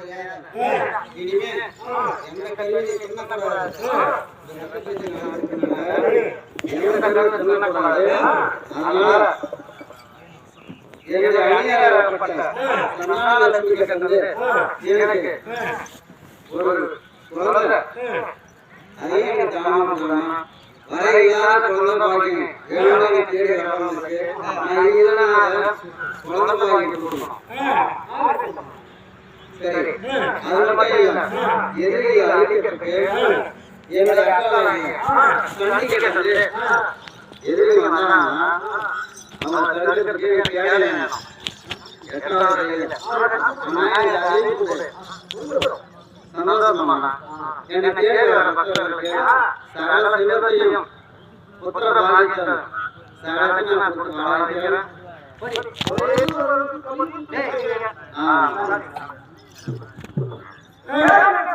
தெரியாது இனிமே எந்த கல்வி நீ எந்த கல்வி தின்னக்கூடாது அதனால எனக்கு ஒரு குழந்தை அதையும் குழந்தை பாக்கியம் தேடி வரவங்களுக்கு நான் இல்லைன்னா குழந்தை பாக்கியம் கொடுக்கணும் சரி அது மட்டும் இல்ல எதிரி அழிக்கிறதுக்கு என்னுடைய அக்கா சண்டிக்கிறது எதிரி தடுக்கிறதுக்கு வேணும் எட்டாவது அறிவிப்பு. சந்தோஷமா என்னை தேடி வர பக்தர்களுக்கு சகல நான் கொடுத்து. ஆ. É.